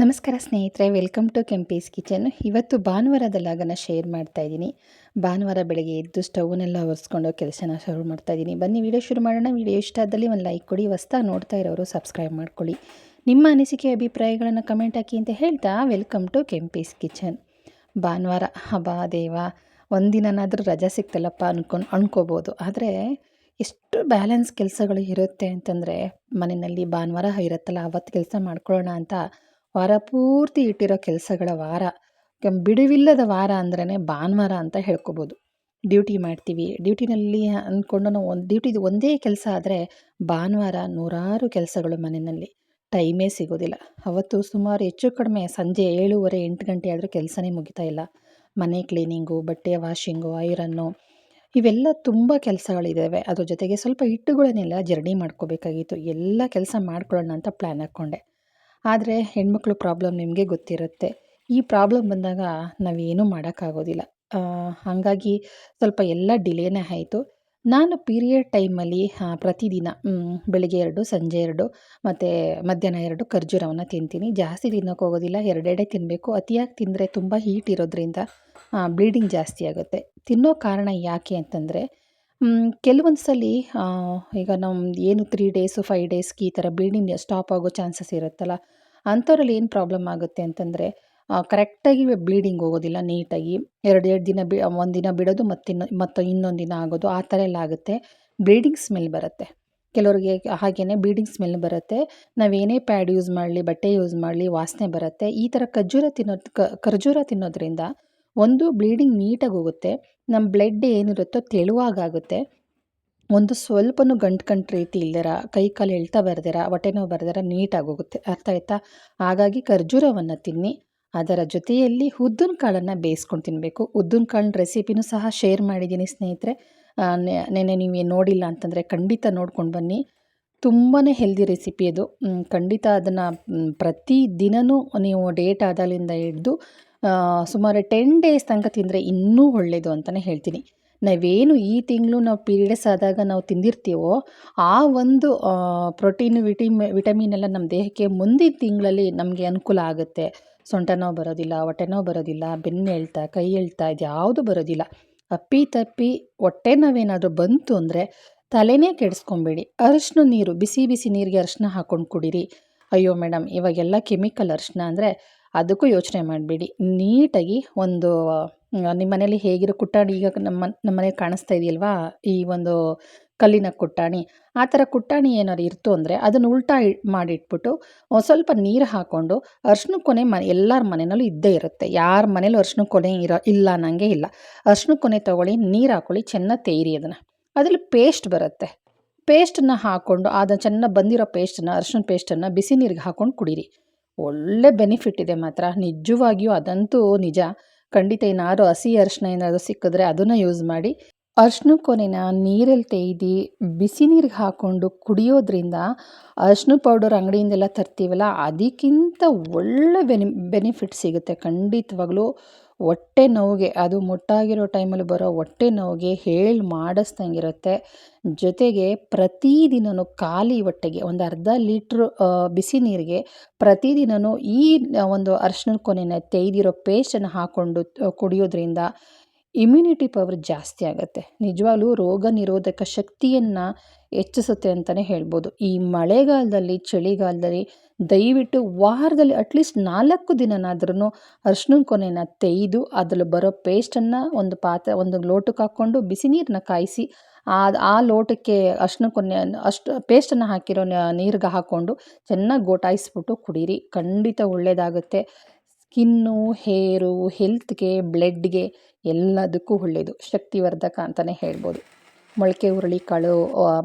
ನಮಸ್ಕಾರ ಸ್ನೇಹಿತರೆ welcome to Kempee's kitchen ಇವತ್ತು ಭಾನುವಾರದ ಲಾಗನ ಶೇರ್ ಮಾಡ್ತಾ ಇದ್ದೀನಿ. ಭಾನುವಾರ ಬೆಳಗ್ಗೆ ಎದ್ದು ಸ್ಟವ್ನೆಲ್ಲ ಒರೆಸ್ಕೊಂಡು ಕೆಲಸನ ಶುರು ಮಾಡ್ತಾ ಇದ್ದೀನಿ. ಬನ್ನಿ ವಿಡಿಯೋ ಶುರು ಮಾಡೋಣ. ವಿಡಿಯೋ ಇಷ್ಟ ಆದಲ್ಲಿ ಒಂದು ಲೈಕ್ ಕೊಡಿ ಹೊಸ್ತಾ ನೋಡ್ತಾ ಇರೋರು ಸಬ್ಸ್ಕ್ರೈಬ್ ಮಾಡ್ಕೊಳ್ಳಿ. ನಿಮ್ಮ ಅನಿಸಿಕೆ, ಅಭಿಪ್ರಾಯಗಳನ್ನು ಕಮೆಂಟ್ ಹಾಕಿ ಅಂತ ಹೇಳ್ತಾ ವೆಲ್ಕಮ್ ಟು ಕೆಂಪೀಸ್ ಕಿಚನ್ ಭಾನುವಾರ, ಹಬ್ಬ, ದೇವ, ಒಂದಿನನಾದರೂ ರಜಾ ಸಿಕ್ತಲ್ಲಪ್ಪ ಅನ್ಕೊಂಡು, ಅನ್ಕೋಬೋದು. ಆದರೆ ಎಷ್ಟು ಬ್ಯಾಲೆನ್ಸ್ ಕೆಲಸಗಳು ಇರುತ್ತೆ ಅಂತಂದರೆ ಮನೆಯಲ್ಲಿ ಭಾನುವಾರ ಇರುತ್ತಲ್ಲ, ಅವತ್ತು ಕೆಲಸ ಮಾಡ್ಕೊಳ್ಳೋಣ ಅಂತ ವಾರ ಪೂರ್ತಿ ಇಟ್ಟಿರೋ ಕೆಲಸಗಳ ವಾರ. ಬಿಡುವಿಲ್ಲದ ವಾರ ಅಂದ್ರೇ ಭಾನುವಾರ ಅಂತ ಹೇಳ್ಕೊಬೋದು. ಡ್ಯೂಟಿ ಮಾಡ್ತೀವಿ. ಡ್ಯೂಟಿನಲ್ಲಿ ಅಂದ್ಕೊಂಡು ನಾವು ಒಂದು, ಡ್ಯೂಟಿದು ಒಂದೇ ಕೆಲಸ ಆದರೆ ಭಾನುವಾರ ನೂರಾರು ಕೆಲಸಗಳು ಮನೆಯಲ್ಲಿ. ಟೈಮೇ ಸಿಗೋದಿಲ್ಲ. ಅವತ್ತು ಸುಮಾರು ಹೆಚ್ಚು ಕಡಿಮೆ ಸಂಜೆ ಏಳುವರೆ, ಎಂಟು ಗಂಟೆ ಆದರೂ ಕೆಲಸನೇ ಮುಗಿತಾ ಇಲ್ಲ. ಮನೆ ಕ್ಲೀನಿಂಗು, ಬಟ್ಟೆ ವಾಷಿಂಗು, ಐರನ್ನು ಇವೆಲ್ಲ ತುಂಬ ಕೆಲಸಗಳಿದ್ದಾವೆ ಅದ್ರ ಜೊತೆಗೆ ಸ್ವಲ್ಪ ಹಿಟ್ಟುಗಳನ್ನೆಲ್ಲ ಜರ್ನಿ ಮಾಡ್ಕೋಬೇಕಾಗಿತ್ತು. ಎಲ್ಲ ಕೆಲಸ ಮಾಡ್ಕೊಳ್ಳೋಣ ಅಂತ ಪ್ಲ್ಯಾನ್ ಹಾಕ್ಕೊಂಡೆ. ಆದರೆ ಹೆಣ್ಮಕ್ಳು ಪ್ರಾಬ್ಲಮ್ ನಿಮಗೆ ಗೊತ್ತಿರುತ್ತೆ. ಈ ಪ್ರಾಬ್ಲಮ್ ಬಂದಾಗ ನಾವೇನೂ ಮಾಡೋಕ್ಕಾಗೋದಿಲ್ಲ. ಹಾಗಾಗಿ ಸ್ವಲ್ಪ ಎಲ್ಲ ಡಿಲೇನೇ ಆಯಿತು. ನಾನು ಪೀರಿಯಡ್ ಟೈಮಲ್ಲಿ ಪ್ರತಿದಿನ ಬೆಳಿಗ್ಗೆ ಎರಡು, ಸಂಜೆ ಎರಡು, ಮತ್ತು ಮಧ್ಯಾಹ್ನ ಎರಡು ಖರ್ಜೂರವನ್ನು ತಿಂತೀನಿ. ಜಾಸ್ತಿ ತಿನ್ನೋಕೆ ಹೋಗೋದಿಲ್ಲ. ಎರಡೆರಡೇ ತಿನ್ನಬೇಕು ಅತಿಯಾಗಿ ತಿಂದರೆ ತುಂಬ ಹೀಟ್ ಇರೋದ್ರಿಂದ ಬ್ಲೀಡಿಂಗ್ ಜಾಸ್ತಿ ಆಗುತ್ತೆ. ತಿನ್ನೋ ಕಾರಣ ಯಾಕೆ ಅಂತಂದರೆ ಕೆಲವೊಂದು ಸಲ ಈಗ ನಮ್ದು ಏನು ತ್ರೀ ಡೇಸು ಫೈವ್ ಡೇಸ್ಗೆ ಈ ಥರ ಬ್ಲೀಡಿಂಗ್ ಸ್ಟಾಪ್ ಆಗೋ ಚಾನ್ಸಸ್ ಇರುತ್ತಲ್ಲ, ಅಂಥವ್ರಲ್ಲಿ ಏನು ಪ್ರಾಬ್ಲಮ್ ಆಗುತ್ತೆ ಅಂತಂದರೆ ಕರೆಕ್ಟಾಗಿ ಬ್ಲೀಡಿಂಗ್ ಹೋಗೋದಿಲ್ಲ ನೀಟಾಗಿ ಎರಡು ಎರಡು ದಿನ ಬಿ ಒಂದಿನ ಬಿಡೋದು, ಮತ್ತಿನ್ನು, ಮತ್ತು ಇನ್ನೊಂದು ದಿನ ಆಗೋದು, ಆ ಥರ ಎಲ್ಲ ಆಗುತ್ತೆ. ಬ್ಲೀಡಿಂಗ್ ಸ್ಮೆಲ್ ಬರುತ್ತೆ. ಕೆಲವರಿಗೆ ಹಾಗೆಯೇ ಬ್ಲೀಡಿಂಗ್ ಸ್ಮೆಲ್ ಬರುತ್ತೆ. ನಾವೇನೇ ಪ್ಯಾಡ್ ಯೂಸ್ ಮಾಡಲಿ, ಬಟ್ಟೆ ಯೂಸ್ ಮಾಡಲಿ, ವಾಸನೆ ಬರುತ್ತೆ. ಈ ಥರ ಖರ್ಜೂರ ತಿನ್ನೋದು ಖರ್ಜೂರ ತಿನ್ನೋದ್ರಿಂದ ಒಂದು ಬ್ಲೀಡಿಂಗ್ ನೀಟಾಗಿ ಹೋಗುತ್ತೆ. ನಮ್ಮ ಬ್ಲಡ್ ಏನಿರುತ್ತೋ ತೆಳುವಾಗುತ್ತೆ ಒಂದು ಸ್ವಲ್ಪನೂ ಗಂಟು ಗಂಟು ರೀತಿ ಇಲ್ದಿರ, ಕೈ ಕಾಲು ಎಳ್ತಾ ಬರ್ದಿರ ಹೊಟ್ಟೆ ನೋವು ಬರ್ದಿರ ನೀಟಾಗಿ ಹೋಗುತ್ತೆ. ಅರ್ಥ ಆಯ್ತಾ? ಹಾಗಾಗಿ ಖರ್ಜೂರವನ್ನು ತಿನ್ನಿ. ಅದರ ಜೊತೆಯಲ್ಲಿ ಉದ್ದಿನ ಕಾಳನ್ನು ಬೇಯಿಸ್ಕೊಂಡು ತಿನ್ನಬೇಕು ಉದ್ದಿನ ಕಾಳಿನ ರೆಸಿಪಿನೂ ಸಹ ಶೇರ್ ಮಾಡಿದ್ದೀನಿ ಸ್ನೇಹಿತರೆ. ನೆನೆ ನೀವು ನೋಡಿಲ್ಲ ಅಂತಂದರೆ ಖಂಡಿತ ನೋಡ್ಕೊಂಡು ಬನ್ನಿ. ತುಂಬಾ ಹೆಲ್ದಿ ರೆಸಿಪಿ ಅದು. ಖಂಡಿತ ಅದನ್ನು ಪ್ರತಿ ದಿನವೂ ನೀವು ಡೇಟ್ ಆದಾಗಲಿಂದ ಹಿಡ್ದು ಸುಮಾರು ಟೆನ್ ಡೇಸ್ ತನಕ ತಿಂದರೆ ಇನ್ನೂ ಒಳ್ಳೆಯದು ಅಂತಲೇ ಹೇಳ್ತೀನಿ. ನಾವೇನು ಈ ತಿಂಗಳು ನಾವು ಪೀರಿಯಡ್ಸ್ ಆದಾಗ ನಾವು ತಿಂದಿರ್ತೀವೋ, ಆ ಒಂದು ಪ್ರೋಟೀನ್ ವಿಟಿಮ್ ವಿಟಮಿನ್ ಎಲ್ಲ ನಮ್ಮ ದೇಹಕ್ಕೆ ಮುಂದಿನ ತಿಂಗಳಲ್ಲಿ ನಮಗೆ ಅನುಕೂಲ ಆಗುತ್ತೆ. ಸೊಂಟ ಬರೋದಿಲ್ಲ, ಹೊಟ್ಟೆ ಬರೋದಿಲ್ಲ, ಬೆನ್ನು ಎಳ್ತಾ, ಕೈ ಎಳ್ತಾ, ಇದು ಯಾವುದು ಬರೋದಿಲ್ಲ. ಅಪ್ಪಿ ತಪ್ಪಿ ಹೊಟ್ಟೆ ನಾವೇನಾದರೂ ಬಂತು ಅಂದರೆ ತಲೆನೇ ಕೆಡಿಸ್ಕೊಬೇಡಿ. ಅರಿಶಿನ ನೀರು, ಬಿಸಿ ಬಿಸಿ ನೀರಿಗೆ ಅರಿಶಿನ ಹಾಕ್ಕೊಂಡು ಕುಡೀರಿ. ಅಯ್ಯೋ ಮೇಡಮ್ ಇವಾಗೆಲ್ಲ ಕೆಮಿಕಲ್ ಅರಿಶಿನ ಅಂದರೆ ಅದಕ್ಕೂ ಯೋಚನೆ ಮಾಡಬೇಡಿ. ನೀಟಾಗಿ ಒಂದು ನಿಮ್ಮ ಮನೇಲಿ ಹೇಗಿರೋ ಕುಟ್ಟಾಣಿ ಈಗ ನಮ್ಮ ನಮ್ಮ ಮನೇಲಿ ಕಾಣಿಸ್ತಾ ಇದೆಯಲ್ವಾ? ಈ ಒಂದು ಕಲ್ಲಿನ ಕುಟ್ಟಾಣಿ. ಆ ಥರ ಕುಟ್ಟಾಣಿ ಏನಾದ್ರು ಇರ್ತು ಅಂದರೆ ಅದನ್ನು ಉಲ್ಟಾ ಮಾಡಿಟ್ಬಿಟ್ಟು ಸ್ವಲ್ಪ ನೀರು ಹಾಕ್ಕೊಂಡು ಅರ್ಶಿನ ಕೊನೆ ಮ, ಎಲ್ಲರ ಮನೆಯಲ್ಲೂ ಇದ್ದೇ ಇರುತ್ತೆ. ಯಾರ ಮನೇಲೂ ಅರ್ಶಿನ ಕೊನೆ ಇರೋ, ಇಲ್ಲ ಅನ್ನಂಗೆ ಇಲ್ಲ. ಅರ್ಶಿನ ಕೊನೆ ತೊಗೊಳ್ಳಿ, ನೀರು ಹಾಕೊಳ್ಳಿ, ಚೆನ್ನಾಗಿ ತೇರಿ ಅದನ್ನು. ಅದರಲ್ಲಿ ಪೇಸ್ಟ್ ಬರುತ್ತೆ. ಪೇಸ್ಟನ್ನು ಹಾಕ್ಕೊಂಡು ಅದನ್ನು ಚೆನ್ನಾಗಿ ಬಂದಿರೋ ಪೇಸ್ಟನ್ನು, ಅರ್ಶಿನ ಪೇಸ್ಟನ್ನು ಬಿಸಿ ನೀರಿಗೆ ಹಾಕ್ಕೊಂಡು ಕುಡೀರಿ. ಒಳ್ಳೆ ಬೆನಿಫಿಟ್ ಇದೆ ಮಾತ್ರ. ನಿಜವಾಗಿಯೂ ಅದಂತೂ ನಿಜ. ಖಂಡಿತ ಏನಾದ್ರು ಹಸಿ ಅರಿಶಿನ ಏನಾದರೂ ಸಿಕ್ಕಿದ್ರೆ ಅದನ್ನು ಯೂಸ್ ಮಾಡಿ. ಅರ್ಶಿನ ಕೊನೆನ ನೀರಲ್ಲಿ ತೆಯ್ದು ಬಿಸಿ ನೀರಿಗೆ ಹಾಕ್ಕೊಂಡು ಕುಡಿಯೋದ್ರಿಂದ ಅರ್ಶಿನ ಪೌಡರ್ ಅಂಗಡಿಯಿಂದೆಲ್ಲ ತರ್ತೀವಲ್ಲ, ಅದಕ್ಕಿಂತ ಒಳ್ಳೆ ಬೆನಿ ಬೆನಿಫಿಟ್ ಸಿಗುತ್ತೆ ಖಂಡಿತವಾಗ್ಲೂ. ಹೊಟ್ಟೆ ನೋವಿಗೆ, ಅದು ಮುಟ್ಟಾಗಿರೋ ಟೈಮಲ್ಲಿ ಬರೋ ಹೊಟ್ಟೆ ನೋವಿಗೆ ಹೇಳಿ ಮಾಡಿಸ್ದಂಗಿರುತ್ತೆ. ಜೊತೆಗೆ ಪ್ರತಿದಿನವೂ ಖಾಲಿ ಹೊಟ್ಟೆಗೆ ಒಂದು ಅರ್ಧ ಲೀಟ್ರ್ ಬಿಸಿ ನೀರಿಗೆ ಪ್ರತಿದಿನವೂ ಈ ಒಂದು ಅರ್ಶನ ಕೊನೆನ ತೆಗೆದಿರೋ ಪೇಸ್ಟನ್ನು ಹಾಕ್ಕೊಂಡು ಕುಡಿಯೋದ್ರಿಂದ ಇಮ್ಯುನಿಟಿ ಪವರ್ ಜಾಸ್ತಿ ಆಗುತ್ತೆ. ನಿಜವಾಗ್ಲೂ ರೋಗ ನಿರೋಧಕ ಶಕ್ತಿಯನ್ನು ಹೆಚ್ಚಿಸುತ್ತೆ ಅಂತಲೇ ಹೇಳ್ಬೋದು. ಈ ಮಳೆಗಾಲದಲ್ಲಿ, ಚಳಿಗಾಲದಲ್ಲಿ ದಯವಿಟ್ಟು ವಾರದಲ್ಲಿ ಅಟ್ಲೀಸ್ಟ್ ನಾಲ್ಕು ದಿನನಾದ್ರೂ ಅರ್ಶಿನ ಕೊನೆನ ತೆಗೆದು ಅದ್ರಲ್ಲಿ ಬರೋ ಪೇಸ್ಟನ್ನು ಒಂದು ಪಾತ್ರೆ, ಒಂದು ಲೋಟಕ್ಕೆ ಹಾಕ್ಕೊಂಡು ಬಿಸಿ ನೀರನ್ನ ಕಾಯಿಸಿ ಆ ಆ ಲೋಟಕ್ಕೆ ಅರ್ಶಿನ ಕೊನೆ, ಅಷ್ಟು ಪೇಸ್ಟನ್ನು ಹಾಕಿರೋ ನೀರಿಗೆ ಹಾಕ್ಕೊಂಡು ಚೆನ್ನಾಗಿ ಗೋಟಾಯಿಸ್ಬಿಟ್ಟು ಕುಡೀರಿ. ಖಂಡಿತ ಒಳ್ಳೆಯದಾಗುತ್ತೆ ಸ್ಕಿನ್ನು, ಹೇರು ಹೆಲ್ತ್ಗೆ ಬ್ಲಡ್ಗೆ ಎಲ್ಲದಕ್ಕೂ ಒಳ್ಳೆಯದು ಶಕ್ತಿವರ್ಧಕ ಅಂತಲೇ ಹೇಳ್ಬೋದು. ಮೊಳಕೆ ಹುರುಳಿಕಾಳು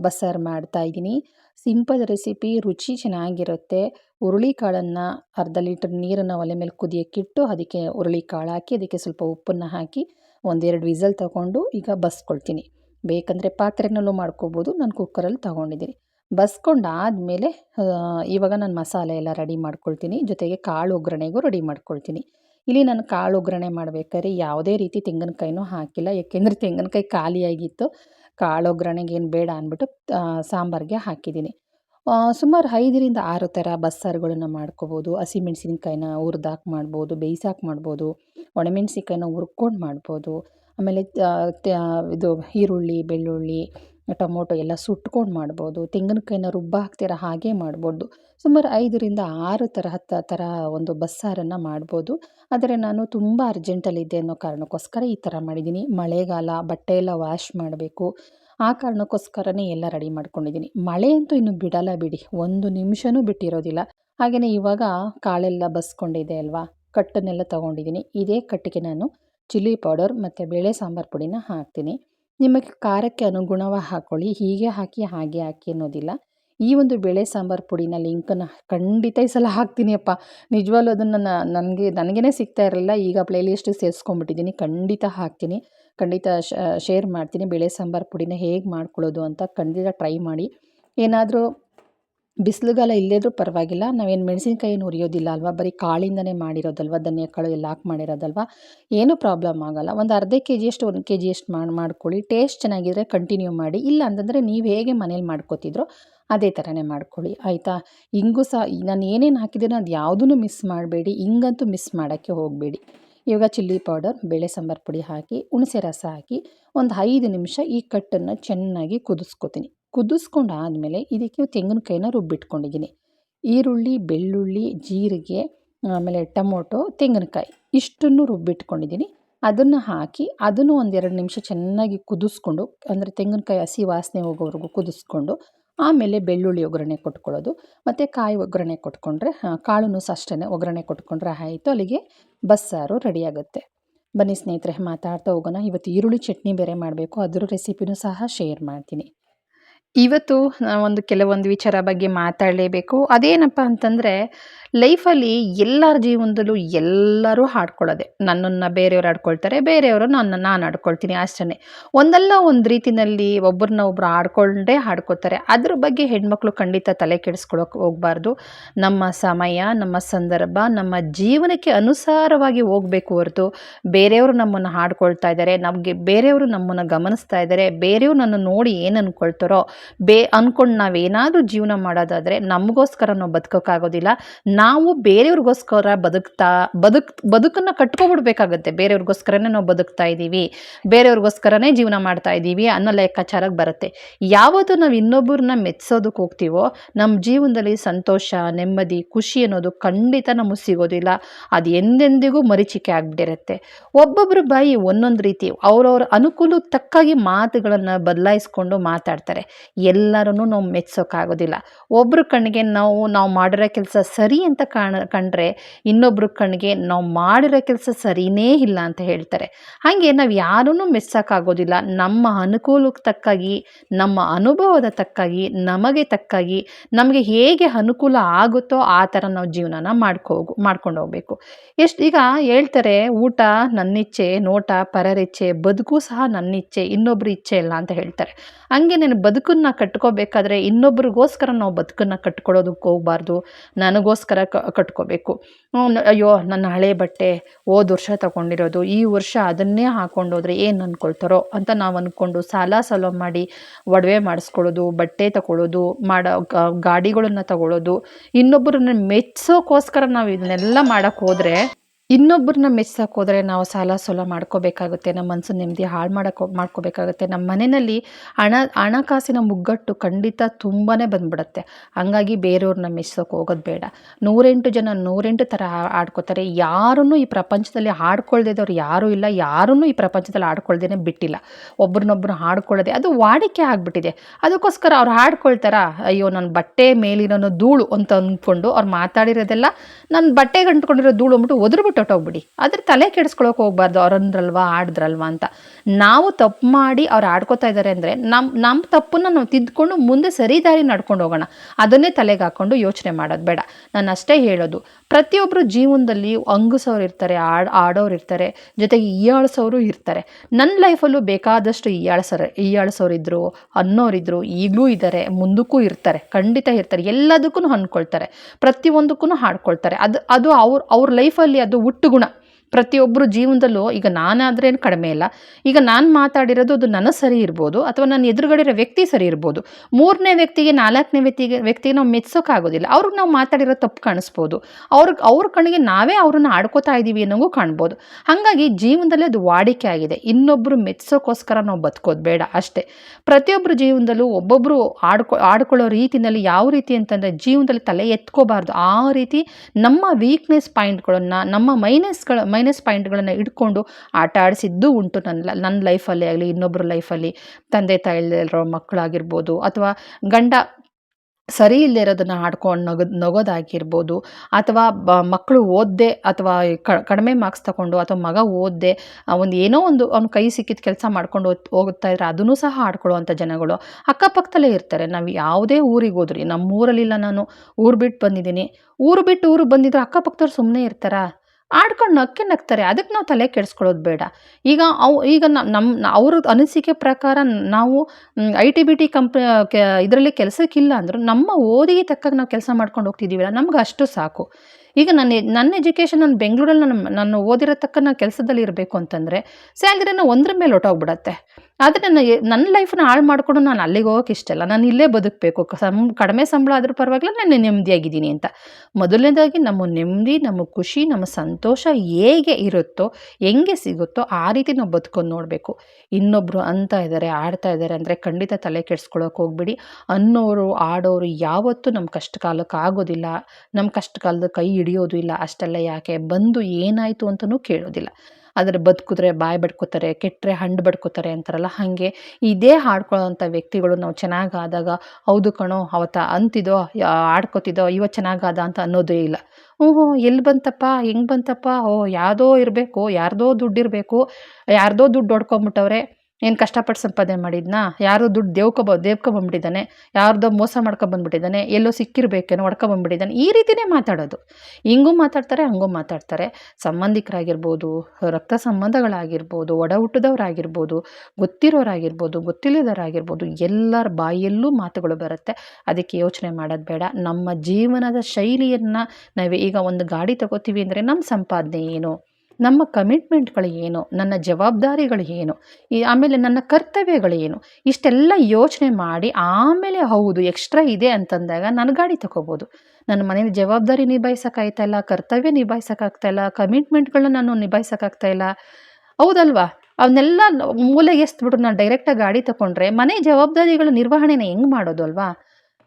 ಬಸ್ಸಾರು ಮಾಡ್ತಾಯಿದ್ದೀನಿ ಸಿಂಪಲ್ ರೆಸಿಪಿ, ರುಚಿ ಚೆನ್ನಾಗಿರುತ್ತೆ. ಹುರುಳಿಕಾಳನ್ನು ಅರ್ಧ ಲೀಟರ್ ನೀರನ್ನು ಒಲೆ ಮೇಲೆ ಕುದಿಯೋಕ್ಕಿಟ್ಟು ಅದಕ್ಕೆ ಹುರುಳಿಕಾಳು ಹಾಕಿ, ಅದಕ್ಕೆ ಸ್ವಲ್ಪ ಉಪ್ಪನ್ನು ಹಾಕಿ ಒಂದೆರಡು ವಿಸಲ್ ತಗೊಂಡು ಈಗ ಬಸ್ಕೊಳ್ತೀನಿ. ಬೇಕಂದರೆ ಪಾತ್ರೆನಲ್ಲೂ ಮಾಡ್ಕೋಬೋದು, ನಾನು ಕುಕ್ಕರಲ್ಲಿ ತೊಗೊಂಡಿದ್ದೀನಿ. ಬಸ್ಕೊಂಡಾದಮೇಲೆ ಇವಾಗ ನಾನು ಮಸಾಲೆ ಎಲ್ಲ ರೆಡಿ ಮಾಡ್ಕೊಳ್ತೀನಿ. ಜೊತೆಗೆ ಕಾಳು ಒಗ್ಗರಣೆಗೂ ರೆಡಿ ಮಾಡ್ಕೊಳ್ತೀನಿ. ಇಲ್ಲಿ ನಾನು ಕಾಳು ಒಗ್ಗರಣೆ ಮಾಡಬೇಕಾದ್ರೆ ಯಾವುದೇ ರೀತಿ ತೆಂಗಿನಕಾಯಿನೂ ಹಾಕಿಲ್ಲ. ಏಕೆಂದರೆ ತೆಂಗಿನಕಾಯಿ ಖಾಲಿಯಾಗಿತ್ತು. ಕಾಳು ಒಗ್ಗರಣೆಗೆ ಏನು ಬೇಡ ಅಂದ್ಬಿಟ್ಟು ಸಾಂಬಾರಿಗೆ ಹಾಕಿದ್ದೀನಿ. ಸುಮಾರು ಐದರಿಂದ ಆರು ಥರ ಬಸ್ಸಾರುಗಳನ್ನು ಮಾಡ್ಕೋಬೋದು. ಹಸಿಮೆಣ್ಸಿನ್ಕಾಯಿನ ಹುರ್ದಾಕಿ ಮಾಡ್ಬೋದು, ಬೇಯ್ಸಾಕಿ ಮಾಡ್ಬೋದು, ಒಣಮೆಣ್ಸಿನ್ಕಾಯಿನ ಹುರ್ಕೊಂಡು ಮಾಡ್ಬೋದು. ಆಮೇಲೆ ಇದು ಈರುಳ್ಳಿ, ಬೆಳ್ಳುಳ್ಳಿ, ಟೊಮೊಟೊ ಎಲ್ಲ ಸುಟ್ಕೊಂಡು ಮಾಡ್ಬೋದು. ತೆಂಗಿನಕಾಯಿನ ರುಬ್ಬ ಹಾಕ್ತೀರ ಹಾಗೆ ಮಾಡ್ಬೋದು. ಸುಮಾರು ಐದರಿಂದ ಆರು ತರಹ ಥರ ಒಂದು ಬಸ್ಸಾರನ್ನು ಮಾಡ್ಬೋದು. ಆದರೆ ನಾನು ತುಂಬ ಅರ್ಜೆಂಟಲ್ಲಿದ್ದೆ ಅನ್ನೋ ಕಾರಣಕ್ಕೋಸ್ಕರ ಈ ಥರ ಮಾಡಿದ್ದೀನಿ. ಮಳೆಗಾಲ, ಬಟ್ಟೆ ಎಲ್ಲ ವಾಶ್ ಮಾಡಬೇಕು. ಆ ಕಾರಣಕ್ಕೋಸ್ಕರನೇ ಎಲ್ಲ ರೆಡಿ ಮಾಡ್ಕೊಂಡಿದ್ದೀನಿ. ಮಳೆ ಅಂತೂ ಇನ್ನು ಬಿಡಲ್ಲ ಬಿಡಿ. ಒಂದು ನಿಮಿಷನೂ ಬಿಟ್ಟಿರೋದಿಲ್ಲ. ಹಾಗೆಯೇ ಇವಾಗ ಕಾಳೆಲ್ಲ ಬಸ್ಕೊಂಡಿದೆ ಅಲ್ವಾ? ಕಟ್ಟನ್ನೆಲ್ಲ ತೊಗೊಂಡಿದ್ದೀನಿ. ಇದೇ ಕಟ್ಟಿಗೆ ನಾನು ಚಿಲ್ಲಿ ಪೌಡರ್ ಮತ್ತು ಬೇಳೆ ಸಾಂಬಾರು ಪುಡಿನ ಹಾಕ್ತೀನಿ. ನಿಮಗೆ ಖಾರಕ್ಕೆ ಅನುಗುಣವಾಗಿ ಹಾಕ್ಕೊಳ್ಳಿ ಹೀಗೆ ಹಾಕಿ ಹಾಗೆ ಹಾಕಿ ಅನ್ನೋದಿಲ್ಲ. ಈ ಒಂದು ಬೇಳೆ ಸಾಂಬಾರು ಪುಡಿನ ಲಿಂಕನ್ನು ಖಂಡಿತ ಈ ಸಲ ಹಾಕ್ತೀನಿ ಅಪ್ಪ. ನಿಜವಾಗ್ಲೂ ಅದನ್ನು ನನಗೆ ನನಗೇ ಸಿಗ್ತಾ ಇರಲಿಲ್ಲ ಈಗ ಪ್ಲೇಲಿಸ್ಟ್ ಸೇರಿಸ್ಕೊಂಡ್ಬಿಟ್ಟಿದ್ದೀನಿ ಖಂಡಿತ ಹಾಕ್ತೀನಿ. ಖಂಡಿತ ಶೇರ್ ಮಾಡ್ತೀನಿ. ಬೇಳೆ ಸಾಂಬಾರು ಪುಡಿನ ಹೇಗೆ ಮಾಡ್ಕೊಳ್ಳೋದು ಅಂತ ಖಂಡಿತ ಟ್ರೈ ಮಾಡಿ. ಏನಾದರೂ ಬಿಸಿಲುಗಾಲ ಇಲ್ಲದ್ರೂ ಪರವಾಗಿಲ್ಲ. ನಾವೇನು ಮೆಣಸಿನ್ಕಾಯಿ ಏನು ಉರಿಯೋದಿಲ್ಲ ಅಲ್ವಾ? ಬರೀ ಕಾಳಿಂದನೇ ಮಾಡಿರೋದಲ್ವ? ಕಾಳು ಎಲ್ಲ ಹಾಕಿ ಮಾಡಿರೋದಲ್ವ? ಏನೂ ಪ್ರಾಬ್ಲಮ್ ಆಗೋಲ್ಲ. ಒಂದು ಅರ್ಧ ಕೆ ಜಿಯಷ್ಟು ಒಂದು ಕೆ ಜಿಯಷ್ಟು ಮಾಡಿ, ಮಾಡ್ಕೊಳ್ಳಿ. ಟೇಸ್ಟ್ ಚೆನ್ನಾಗಿದ್ರೆ ಕಂಟಿನ್ಯೂ ಮಾಡಿ. ಇಲ್ಲ ಅಂತಂದರೆ ನೀವು ಹೇಗೆ ಮನೇಲಿ ಮಾಡ್ಕೋತಿದ್ರೋ ಅದೇ ಥರನೇ ಮಾಡ್ಕೊಳ್ಳಿ. ಆಯಿತಾ? ಹಿಂಗೂ ಸಹ ನಾನು ಏನೇನು ಹಾಕಿದ್ದೀನೋ ಅದು ಯಾವುದೂ ಮಿಸ್ ಮಾಡಬೇಡಿ. ಹಿಂಗಂತೂ ಮಿಸ್ ಮಾಡೋಕ್ಕೆ ಹೋಗಬೇಡಿ. ಇವಾಗ ಚಿಲ್ಲಿ ಪೌಡರ್, ಬೇಳೆ ಸಾಂಬಾರು ಪುಡಿ ಹಾಕಿ, ಹುಣಸೆ ರಸ ಹಾಕಿ, ಒಂದು ಐದು ನಿಮಿಷ ಈ ಕಟ್ಟನ್ನು ಚೆನ್ನಾಗಿ ಕುದಿಸ್ಕೊತೀನಿ. ಕುದಿಸ್ಕೊಂಡು ಆದಮೇಲೆ ಇದಕ್ಕೆ ತೆಂಗಿನಕಾಯಿನ ರುಬ್ಬಿಟ್ಕೊಂಡಿದ್ದೀನಿ. ಈರುಳ್ಳಿ, ಬೆಳ್ಳುಳ್ಳಿ, ಜೀರಿಗೆ, ಆಮೇಲೆ ಟೊಮೊಟೊ, ತೆಂಗಿನಕಾಯಿ ಇಷ್ಟನ್ನು ರುಬ್ಬಿಟ್ಕೊಂಡಿದ್ದೀನಿ. ಅದನ್ನು ಹಾಕಿ ಅದನ್ನು ಒಂದೆರಡು ನಿಮಿಷ ಚೆನ್ನಾಗಿ ಕುದಿಸ್ಕೊಂಡು, ಅಂದರೆ ತೆಂಗಿನಕಾಯಿ ಹಸಿ ವಾಸನೆ ಹೋಗೋವರೆಗೂ ಕುದಿಸ್ಕೊಂಡು, ಆಮೇಲೆ ಬೆಳ್ಳುಳ್ಳಿ ಒಗ್ಗರಣೆ ಕೊಟ್ಕೊಳ್ಳೋದು. ಮತ್ತು ಕಾಯಿ ಒಗ್ಗರಣೆ ಕೊಟ್ಕೊಂಡ್ರೆ ಕಾಳು ಸಹ ಅಷ್ಟೇ ಒಗ್ಗರಣೆ ಕೊಟ್ಕೊಂಡ್ರೆ ಆಯಿತು, ಅಲ್ಲಿಗೆ ಬಸ್ಸಾರು ರೆಡಿಯಾಗುತ್ತೆ ಬನ್ನಿ ಸ್ನೇಹಿತರೆ, ಮಾತಾಡ್ತಾ ಹೋಗೋಣ. ಇವತ್ತು ಈರುಳ್ಳಿ ಚಟ್ನಿ ಬೇರೆ ಮಾಡಬೇಕು, ಅದರ ರೆಸಿಪಿನೂ ಸಹ ಶೇರ್ ಮಾಡ್ತೀನಿ. ಇವತ್ತು ಒಂದು ಕೆಲವೊಂದು ವಿಚಾರ ಬಗ್ಗೆ ಮಾತಾಡಲೇಬೇಕು. ಅದೇನಪ್ಪ ಅಂತಂದರೆ, ಲೈಫಲ್ಲಿ ಎಲ್ಲರ ಜೀವನದಲ್ಲೂ ಎಲ್ಲರೂ ಹಾಡ್ಕೊಳ್ಳೋದೆ. ನನ್ನನ್ನು ಬೇರೆಯವ್ರು ಆಡ್ಕೊಳ್ತಾರೆ ಬೇರೆಯವರು ನನ್ನ, ನಾನು ಆಡ್ಕೊಳ್ತೀನಿ ಅಷ್ಟೇ ಒಂದಲ್ಲ ಒಂದು ರೀತಿಯಲ್ಲಿ ಒಬ್ಬರನ್ನ ಒಬ್ಬರು ಆಡ್ಕೊಂಡೇ ಹಾಡ್ಕೊತಾರೆ. ಅದ್ರ ಬಗ್ಗೆ ಹೆಣ್ಮಕ್ಳು ಖಂಡಿತ ತಲೆ ಕೆಡಿಸ್ಕೊಳಕ್ಕೆ ಹೋಗಬಾರ್ದು. ನಮ್ಮ ಸಮಯ, ನಮ್ಮ ಸಂದರ್ಭ, ನಮ್ಮ ಜೀವನಕ್ಕೆ ಅನುಸಾರವಾಗಿ ಹೋಗಬೇಕು ಹೊರತು, ಬೇರೆಯವರು ನಮ್ಮನ್ನು ಹಾಡ್ಕೊಳ್ತಾ ಇದ್ದಾರೆ ನಮಗೆ ಬೇರೆಯವರು ನಮ್ಮನ್ನು ಗಮನಿಸ್ತಾ ಇದ್ದಾರೆ ಬೇರೆಯವ್ರು ನನ್ನ ನೋಡಿ ಏನು ಅಂದ್ಕೊಳ್ತಾರೋ ಬೇ ಅಂದ್ಕೊಂಡು ನಾವೇನಾದರೂ ಜೀವನ ಮಾಡೋದಾದರೆ ನಮಗೋಸ್ಕರ ನಾವು ಬದುಕೋಕ್ಕಾಗೋದಿಲ್ಲ ನಾವು ಬೇರೆಯವ್ರಿಗೋಸ್ಕರ ಬದುಕ್ತಾ, ಬದುಕ್, ಬದುಕನ್ನು ಕಟ್ಕೊಬಿಡ್ಬೇಕಾಗತ್ತೆ. ಬೇರೆಯವ್ರಿಗೋಸ್ಕರನೇ ನಾವು ಬದುಕ್ತಾ ಇದ್ದೀವಿ. ಬೇರೆಯವ್ರಿಗೋಸ್ಕರನೇ ಜೀವನ ಮಾಡ್ತಾ ಇದ್ದೀವಿ ಅನ್ನೋ ಲೆಕ್ಕಾಚಾರಕ್ಕೆ ಬರುತ್ತೆ. ಯಾವುದು ನಾವು ಇನ್ನೊಬ್ಬರನ್ನ ಮೆಚ್ಚೋದಕ್ಕೆ ಹೋಗ್ತೀವೋ ನಮ್ಮ ಜೀವನದಲ್ಲಿ ಸಂತೋಷ, ನೆಮ್ಮದಿ, ಖುಷಿ ಅನ್ನೋದು ಖಂಡಿತ ನಮಗೆ ಸಿಗೋದಿಲ್ಲ. ಅದು ಎಂದೆಂದಿಗೂ ಮರೀಚಿಕೆ ಆಗಿಬಿಟ್ಟಿರುತ್ತೆ. ಒಬ್ಬೊಬ್ಬರ ಬಾಯಿ ಒಂದೊಂದು ರೀತಿ ಅವರವ್ರ ಅನುಕೂಲಕ್ಕೆ ತಕ್ಕಾಗಿ ಮಾತುಗಳನ್ನು ಬದಲಾಯಿಸ್ಕೊಂಡು ಮಾತಾಡ್ತಾರೆ. ಎಲ್ಲರೂ ನಾವು ಮೆಚ್ಚೋಕ್ಕಾಗೋದಿಲ್ಲ ಒಬ್ಬರ ಕಣ್ಣಿಗೆ ನಾವು ನಾವು ಮಾಡಿರೋ ಕೆಲಸ ಸರಿ ಅಂತ ಕಾಣ, ಕಂಡ್ರೆ ಇನ್ನೊಬ್ಬರು ಕಣ್ಣಿಗೆ ನಾವು ಮಾಡಿರೋ ಕೆಲಸ ಸರಿಯೇ ಇಲ್ಲ ಅಂತ ಹೇಳ್ತಾರೆ. ಹಾಗೆ ನಾವು ಯಾರನ್ನೂ ಮೆಚ್ಚೋಕ್ಕಾಗೋದಿಲ್ಲ ನಮ್ಮ ಅನುಕೂಲಕ್ಕೆ ತಕ್ಕಾಗಿ, ನಮ್ಮ ಅನುಭವದ ತಕ್ಕಾಗಿ, ನಮಗೆ ತಕ್ಕಾಗಿ, ನಮಗೆ ಹೇಗೆ ಅನುಕೂಲ ಆಗುತ್ತೋ ಆ ಥರ ನಾವು ಜೀವನನ ಮಾಡ್ಕೋ, ಮಾಡ್ಕೊಂಡು ಹೋಗಬೇಕು. ಎಷ್ಟು, ಈಗ ಹೇಳ್ತಾರೆ, ಊಟ ನನ್ನಿಚ್ಛೆ, ನೋಟ, ಪರರಿಚ್ಛೆ, ಬದುಕು ಸಹ ನನ್ನಿಚ್ಛೆ, ಇನ್ನೊಬ್ರ ಇಚ್ಛೆ ಇಲ್ಲ ಅಂತ ಹೇಳ್ತಾರೆ. ಹಂಗೆ ನಾನು ಬದುಕನ್ನ ಕಟ್ಕೋಬೇಕಾದ್ರೆ ಇನ್ನೊಬ್ರಿಗೋಸ್ಕರ ನಾವು ಬದುಕನ್ನು ಕಟ್ಕೊಳ್ಳೋದಕ್ಕೆ ಹೋಗ್ಬಾರ್ದು. ನನಗೋಸ್ಕರ ಕಟ್ಕೋಬೇಕು. ಅಯ್ಯೋ, ನನ್ನ ಹಳೆ ಬಟ್ಟೆ ಹೋದ ವರ್ಷ ತಗೊಂಡಿರೋದು, ಈ ವರ್ಷ ಅದನ್ನೇ ಹಾಕ್ಕೊಂಡೋದ್ರೆ ಏನು ಅಂದ್ಕೊಳ್ತಾರೋ ಅಂತ ನಾವು ಅಂದ್ಕೊಂಡು ಸಾಲ ಸಾಲ ಮಾಡಿ ಒಡವೆ ಮಾಡಿಸ್ಕೊಳ್ಳೋದು, ಬಟ್ಟೆ ತಗೊಳ್ಳೋದು ಮಾಡೋ ಗಾಡಿಗಳನ್ನು ತಗೊಳ್ಳೋದು ಇನ್ನೊಬ್ಬರನ್ನ ಮೆಚ್ಚೋಕ್ಕೋಸ್ಕರ ನಾವು ಇದನ್ನೆಲ್ಲ ಮಾಡೋಕ್ಕೆ ಹೋದರೆ ಇನ್ನೊಬ್ಬರನ್ನ ಮೆಚ್ಚಿಸೋಕೆ ಹೋದರೆ ನಾವು ಸಾಲ ಸೋಲ ಮಾಡ್ಕೋಬೇಕಾಗುತ್ತೆ ನಮ್ಮ ಮನಸ್ಸು ನೆಮ್ಮದಿ ಹಾಳು ಮಾಡಕ್ಕೆ ಮಾಡ್ಕೋಬೇಕಾಗುತ್ತೆ. ನಮ್ಮ ಮನೆಯಲ್ಲಿ ಹಣ, ಹಣಕಾಸಿನ ಮುಗ್ಗಟ್ಟು ಖಂಡಿತ ತುಂಬಾ ಬಂದ್ಬಿಡುತ್ತೆ. ಹಂಗಾಗಿ ಬೇರೆಯವ್ರನ್ನ ಮೆಚ್ಚೋಕೆ ಹೋಗೋದು ಬೇಡ. ನೂರೆಂಟು ಜನ ನೂರೆಂಟು ಥರ ಆಡ್ಕೋತಾರೆ. ಯಾರೂ ಈ ಪ್ರಪಂಚದಲ್ಲಿ ಹಾಡ್ಕೊಳ್ದಿದ್ದವ್ರು ಯಾರೂ ಇಲ್ಲ ಯಾರೂ ಈ ಪ್ರಪಂಚದಲ್ಲಿ ಹಾಡ್ಕೊಳ್ದೇನೆ ಬಿಟ್ಟಿಲ್ಲ. ಒಬ್ರನ್ನೊಬ್ರು ಹಾಡ್ಕೊಳ್ಳೋದೆ ಅದು ವಾಡಿಕೆ ಆಗಿಬಿಟ್ಟಿದೆ. ಅದಕ್ಕೋಸ್ಕರ ಅವ್ರು ಹಾಡ್ಕೊಳ್ತಾರ ಅಯ್ಯೋ ನನ್ನ ಬಟ್ಟೆ ಮೇಲಿರೋ ಧೂಳು ಅಂತ ಅಂದ್ಕೊಂಡು ಅವ್ರು ಮಾತಾಡಿರೋದೆಲ್ಲ ನನ್ನ ಬಟ್ಟೆಗೆ ಅಂಟ್ಕೊಂಡಿರೋ ಧೂಳು ಅಂದ್ಬಿಟ್ಟು ಒದ್ರುಬಿಟ್ಟು ಹೊಟ್ಟೋಗ್ಬಿಡಿ ಅದ್ರ ತಲೆ ಕೆಡಿಸ್ಕೊಳಕ್ಕೆ ಹೋಗ್ಬಾರ್ದು, ಅವ್ರಂದ್ರಲ್ವಾ, ಆಡಿದ್ರಲ್ವಾ ಅಂತ. ನಾವು ತಪ್ಪು ಮಾಡಿ ಅವ್ರು ಆಡ್ಕೋತಾ ಇದ್ದಾರೆ ಅಂದರೆ ನಮ್ಮ ನಮ್ಮ ತಪ್ಪನ್ನು ನಾವು ತಿದ್ಕೊಂಡು ಮುಂದೆ ಸರಿ ದಾರಿ ನಡ್ಕೊಂಡು ಹೋಗೋಣ. ಅದನ್ನೇ ತಲೆಗೆ ಹಾಕ್ಕೊಂಡು ಯೋಚನೆ ಮಾಡೋದು ಬೇಡ. ನಾನು ಅಷ್ಟೇ ಹೇಳೋದು. ಪ್ರತಿಯೊಬ್ಬರು ಜೀವನದಲ್ಲಿ ಅಂಗುಸೋರು ಇರ್ತಾರೆ, ಆಡ್, ಆಡೋರು ಇರ್ತಾರೆ, ಜೊತೆಗೆ ಈಯಾಳಿಸೋರು ಇರ್ತಾರೆ. ನನ್ನ ಲೈಫಲ್ಲೂ ಬೇಕಾದಷ್ಟು ಈಯಾಳ್ಸೋರು ಇದ್ದರು ಅನ್ನೋರಿದ್ರು ಈಗಲೂ ಇದ್ದಾರೆ ಮುಂದಕ್ಕೂ ಇರ್ತಾರೆ, ಖಂಡಿತ ಇರ್ತಾರೆ ಎಲ್ಲದಕ್ಕೂ ಅಂದ್ಕೊಳ್ತಾರೆ ಪ್ರತಿಯೊಂದಕ್ಕೂ ಹಾಡ್ಕೊಳ್ತಾರೆ. ಅದು ಅದು ಅವ್ರ ಅವ್ರ ಲೈಫಲ್ಲಿ ಅದು ಹುಟ್ಟು ಗುಣ ಪ್ರತಿಯೊಬ್ಬರು ಜೀವನದಲ್ಲೂ ಈಗ ನಾನಾದರೆ ಏನು ಕಡಿಮೆ ಇಲ್ಲ. ಈಗ ನಾನು ಮಾತಾಡಿರೋದು ಅದು ನನಗೆ ಸರಿ ಇರ್ಬೋದು ಅಥವಾ ನನ್ನ ಎದುರುಗಡೆ ಇರೋ ವ್ಯಕ್ತಿ ಸರಿ ಇರ್ಬೋದು. ಮೂರನೇ ವ್ಯಕ್ತಿಗೆ, ನಾಲ್ಕನೇ ವ್ಯಕ್ತಿಗೆ ವ್ಯಕ್ತಿಗೆ ನಾವು ಮೆಚ್ಚೋಕ್ಕಾಗೋದಿಲ್ಲ ಅವ್ರಿಗೆ ನಾವು ಮಾತಾಡಿರೋ ತಪ್ಪು ಕಾಣಿಸ್ಬೋದು. ಅವ್ರಿಗೆ, ಅವ್ರ ಕಣ್ಣಿಗೆ ನಾವೇ ಅವ್ರನ್ನ ಆಡ್ಕೋತಾ ಇದ್ದೀವಿ ಅನ್ನೋಂಗೂ ಕಾಣ್ಬೋದು. ಹಾಗಾಗಿ ಜೀವನದಲ್ಲಿ ಅದು ವಾಡಿಕೆ ಆಗಿದೆ. ಇನ್ನೊಬ್ಬರು ಮೆಚ್ಚೋಕ್ಕೋಸ್ಕರ ನಾವು ಬದುಕೋದು ಬೇಡ ಅಷ್ಟೇ. ಪ್ರತಿಯೊಬ್ಬರ ಜೀವನದಲ್ಲೂ ಒಬ್ಬೊಬ್ಬರು ಆಡ್ಕೊ, ಆಡ್ಕೊಳ್ಳೋ ರೀತಿಯಲ್ಲಿ ಯಾವ ರೀತಿ ಅಂತಂದರೆ ಜೀವನದಲ್ಲಿ ತಲೆ ಎತ್ಕೋಬಾರ್ದು. ಆ ರೀತಿ ನಮ್ಮ ವೀಕ್ನೆಸ್ ಪಾಯಿಂಟ್ಗಳನ್ನು ನಮ್ಮ ಮೈನಸ್ಗಳ ಮೈನಸ್ ಪಾಯಿಂಟ್ಗಳನ್ನು ಇಟ್ಕೊಂಡು ಆಟ ಆಡಿಸಿದ್ದು ಉಂಟು ನನ್ನ ನನ್ನ ಲೈಫಲ್ಲಿ ಆಗಲಿ ಇನ್ನೊಬ್ಬರ ಲೈಫಲ್ಲಿ ತಂದೆ ತಾಯಿ ಇರೋ ಮಕ್ಕಳಾಗಿರ್ಬೋದು ಅಥವಾ ಗಂಡ ಸರಿ ಇಲ್ಲದೆ ಇರೋದನ್ನು ಆಡ್ಕೊಂಡು ನಗದು, ನಗೋದಾಗಿರ್ಬೋದು ಅಥವಾ ಬ ಮಕ್ಕಳು ಓದ್ದೆ ಅಥವಾ ಕಡಿಮೆ ಮಾರ್ಕ್ಸ್ ತಗೊಂಡು ಅಥವಾ ಮಗ ಓದ್ದೆ ಒಂದು ಏನೋ ಒಂದು ಅವ್ನ ಕೈ ಸಿಕ್ಕಿದ ಕೆಲಸ ಮಾಡ್ಕೊಂಡು ಹೋಗ್ತಾ ಇದ್ರೆ ಅದನ್ನು ಸಹ ಆಡ್ಕೊಳ್ಳುವಂಥ ಜನಗಳು ಅಕ್ಕಪಕ್ಕದಲ್ಲೇ ಇರ್ತಾರೆ. ನಾವು ಯಾವುದೇ ಊರಿಗೆ ಹೋದ್ರಿ ನಮ್ಮ ಊರಲ್ಲಿಲ್ಲ ನಾನು ಊರು ಬಿಟ್ಟು ಬಂದಿದ್ದೀನಿ. ಊರು ಬಿಟ್ಟು ಊರು ಬಂದಿದ್ರು ಅಕ್ಕಪಕ್ಕದವ್ರು ಸುಮ್ಮನೆ ಇರ್ತಾರಾ? ಆಡ್ಕೊಂಡು ನಕ್ಕೆ ನಗ್ತಾರೆ. ಅದಕ್ಕೆ ನಾವು ತಲೆ ಕೆಡಿಸ್ಕೊಳ್ಳೋದು ಬೇಡ. ಈಗ ಅವು, ಈಗ ನಮ್ಮ ಅವ್ರ ಅನಿಸಿಕೆ ಪ್ರಕಾರ ನಾವು ಐ ಟಿ ಬಿ ಟಿ ಕಂಪ್ ಇದರಲ್ಲಿ ಕೆಲಸಕ್ಕಿಲ್ಲ ಅಂದರೂ ನಮ್ಮ ಓದಿಗೆ ತಕ್ಕಾಗ ನಾವು ಕೆಲಸ ಮಾಡ್ಕೊಂಡು ಹೋಗ್ತಿದ್ದೀವಲ್ಲ, ನಮ್ಗೆ ಅಷ್ಟು ಸಾಕು. ಈಗ ನನ್ನ ನನ್ನ ಎಜುಕೇಷನ್ ನಾನು ಬೆಂಗಳೂರಲ್ಲಿ ನಾನು ನಾನು ಓದಿರೋ ತಕ್ಕ ನಾನು ಕೆಲಸದಲ್ಲಿ ಇರಬೇಕು ಅಂತಂದರೆ ಸ್ಯಾಲ್ರಿನ ಒಂದ್ರ ಮೇಲೆ ಹೊಟ್ಟೋಗ್ಬಿಡತ್ತೆ ಆದರೆ ನನ್ನ ನನ್ನ ಲೈಫನ್ನ ಹಾಳು ಮಾಡಿಕೊಂಡು ನಾನು ಅಲ್ಲಿಗೆ ಹೋಗೋಕೆ ಇಷ್ಟ ಇಲ್ಲ. ನಾನು ಇಲ್ಲೇ ಬದುಕಬೇಕು. ಸಂ, ಕಡಿಮೆ ಸಂಬಳ ಆದರೂ ಪರವಾಗಿಲ್ಲ, ನಾನು ನೆಮ್ಮದಿಯಾಗಿದ್ದೀನಿ ಅಂತ. ಮೊದಲನೇದಾಗಿ ನಮ್ಮ ನೆಮ್ಮದಿ, ನಮ್ಮ ಖುಷಿ, ನಮ್ಮ ಸಂತೋಷ ಹೇಗೆ ಇರುತ್ತೋ, ಹೆಂಗೆ ಸಿಗುತ್ತೋ ಆ ರೀತಿ ನಾವು ಬದುಕೊಂಡು ನೋಡಬೇಕು. ಇನ್ನೊಬ್ಬರು ಅಂತ ಇದ್ದಾರೆ ಆಡ್ತಾ ಇದ್ದಾರೆ ಅಂದರೆ ಖಂಡಿತ ತಲೆ ಕೆಡಿಸ್ಕೊಳ್ಳೋಕೆ ಹೋಗ್ಬಿಡಿ. ಅನ್ನೋರು, ಆಡೋರು ಯಾವತ್ತೂ ನಮ್ಮ ಕಷ್ಟ ಕಾಲಕ್ಕೆ ಆಗೋದಿಲ್ಲ. ನಮ್ಮ ಕಷ್ಟ ಕಾಲದ ಕೈ ಹಿಡಿಯೋದು ಇಲ್ಲ, ಅಷ್ಟೆಲ್ಲ ಯಾಕೆ? ಬಂದು ಏನಾಯಿತು ಅಂತಲೂ ಕೇಳೋದಿಲ್ಲ. ಆದರೆ ಬದುಕಿದ್ರೆ ಬಾಯಿ ಬಡ್ಕೋತಾರೆ ಕೆಟ್ಟರೆ ಹಣ್ಣು ಬಡ್ಕೋತಾರೆ ಅಂತಾರಲ್ಲ, ಹಾಗೆ ಇದೇ ಹಾಡ್ಕೊಳ್ಳೋಂಥ ವ್ಯಕ್ತಿಗಳು ನಾವು ಚೆನ್ನಾಗಾದಾಗ, ಹೌದು ಕಣೋ, ಅವತ್ತ ಅಂತಿದೋ ಆಡ್ಕೋತಿದ್ದೋ ಇವ ಚೆನ್ನಾಗಾದ ಅಂತ ಅನ್ನೋದೇ ಇಲ್ಲ. ಹ್ಞೂ ಎಲ್ಲಿ ಬಂತಪ್ಪ? ಹೆಂಗೆ ಬಂತಪ್ಪ? ಓ ಯಾವುದೋ ಇರಬೇಕು, ಯಾರ್ದೋ ದುಡ್ಡಿರಬೇಕು, ಯಾರ್ದೋ ದುಡ್ಡು ಹೊಡ್ಕೊಂಬಿಟ್ಟವ್ರೆ ಏನು ಕಷ್ಟಪಟ್ಟು ಸಂಪಾದನೆ ಮಾಡಿದ್ನಾ? ಯಾರೋ ದುಡ್ಡು ದೇವ್ಕೊಬ ದೇವ್ಕೊಬಂದ್ಬಿಟ್ಟಿದ್ದಾನೆ ಯಾರ್ದೋ ಮೋಸ ಮಾಡ್ಕೊಬಂದ್ಬಿಟ್ಟಿದ್ದಾನೆ ಎಲ್ಲೋ ಸಿಕ್ಕಿರ್ಬೇಕೇನೋ ಹೊಡ್ಕೊಬಂದ್ಬಿಟ್ಟಿದ್ದಾನೆ ಈ ರೀತಿಯೇ ಮಾತಾಡೋದು. ಹಿಂಗೂ ಮಾತಾಡ್ತಾರೆ, ಹಂಗೂ ಮಾತಾಡ್ತಾರೆ. ಸಂಬಂಧಿಕರಾಗಿರ್ಬೋದು, ರಕ್ತ ಸಂಬಂಧಗಳಾಗಿರ್ಬೋದು, ಒಡ ಹುಟ್ಟಿದವರಾಗಿರ್ಬೋದು, ಗೊತ್ತಿರೋರಾಗಿರ್ಬೋದು, ಗೊತ್ತಿಲ್ಲದವರಾಗಿರ್ಬೋದು, ಎಲ್ಲರ ಬಾಯಲ್ಲೂ ಮಾತುಗಳು ಬರುತ್ತೆ. ಅದಕ್ಕೆ ಯೋಚನೆ ಮಾಡೋದು ಬೇಡ. ನಮ್ಮ ಜೀವನದ ಶೈಲಿಯನ್ನು ನಾವು ಈಗ ಒಂದು ಗಾಡಿ ತಗೋತೀವಿ ಅಂದರೆ ನಮ್ಮ ಸಂಪಾದನೆ ಏನು? ನಮ್ಮ ಕಮಿಟ್ಮೆಂಟ್ಗಳು ಏನು? ನನ್ನ ಜವಾಬ್ದಾರಿಗಳು ಏನು? ಈ ಆಮೇಲೆ ನನ್ನ ಕರ್ತವ್ಯಗಳು ಏನು? ಇಷ್ಟೆಲ್ಲ ಯೋಚನೆ ಮಾಡಿ ಆಮೇಲೆ ಹೌದು ಎಕ್ಸ್ಟ್ರಾ ಇದೆ ಅಂತಂದಾಗ ನಾನು ಗಾಡಿ ತಗೋಬೋದು. ನನ್ನ ಮನೇಲಿ ಜವಾಬ್ದಾರಿ ನಿಭಾಯಿಸೋಕ್ಕಾಗ್ತಾ ಇಲ್ಲ, ಕರ್ತವ್ಯ ನಿಭಾಯಿಸೋಕ್ಕಾಗ್ತಾ ಇಲ್ಲ ಕಮಿಟ್ಮೆಂಟ್ಗಳನ್ನ ನಾನು ನಿಭಾಯಿಸೋಕ್ಕಾಗ್ತಾ ಇಲ್ಲ. ಹೌದಲ್ವಾ? ಅವನ್ನೆಲ್ಲ ಮೂಲೆಗೆ ಎಸ್ಬಿಟ್ಟು ನಾನು ಡೈರೆಕ್ಟಾಗಿ ಗಾಡಿ ತಗೊಂಡ್ರೆ ಮನೆ ಜವಾಬ್ದಾರಿಗಳ ನಿರ್ವಹಣೆನ ಹೆಂಗೆ ಮಾಡೋದು ಅಲ್ವಾ?